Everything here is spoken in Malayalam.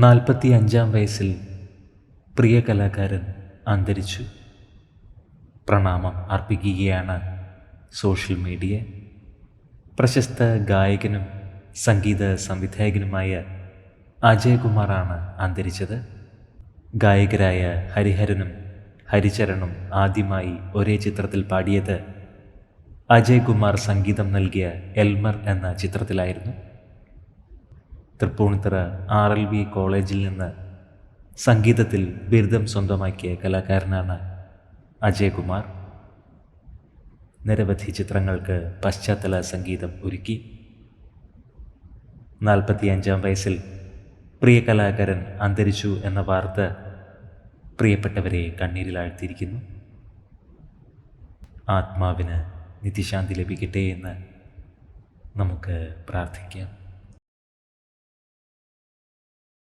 നാൽപ്പത്തി അഞ്ചാം വയസ്സിൽ പ്രിയ കലാകാരൻ അന്തരിച്ചു. പ്രണാമം അർപ്പിക്കുകയാണ് സോഷ്യൽ മീഡിയ. പ്രശസ്ത ഗായകനും സംഗീത സംവിധായകനുമായ അജയകുമാറാണ് അന്തരിച്ചത്. ഗായകരായ ഹരിഹരനും ഹരിചരണും ആദ്യമായി ഒരേ ചിത്രത്തിൽ പാടിയത് അജയ് കുമാർ സംഗീതം നൽകിയ എൽമർ എന്ന ചിത്രത്തിലായിരുന്നു. തൃപ്പൂണിത്തറ ആർ എൽ വി കോളേജിൽ നിന്ന് സംഗീതത്തിൽ ബിരുദം സ്വന്തമാക്കിയ കലാകാരനാണ് അജയകുമാർ. നിരവധി ചിത്രങ്ങൾക്ക് പശ്ചാത്തല സംഗീതം ഒരുക്കി. നാൽപ്പത്തിയഞ്ചാം വയസ്സിൽ പ്രിയ കലാകാരൻ അന്തരിച്ചു എന്ന വാർത്ത പ്രിയപ്പെട്ടവരെ കണ്ണീരിലാഴ്ത്തിയിരിക്കുന്നു. ആത്മാവിന് നിത്യശാന്തി ലഭിക്കട്ടെ എന്ന് നമുക്ക് പ്രാർത്ഥിക്കാം.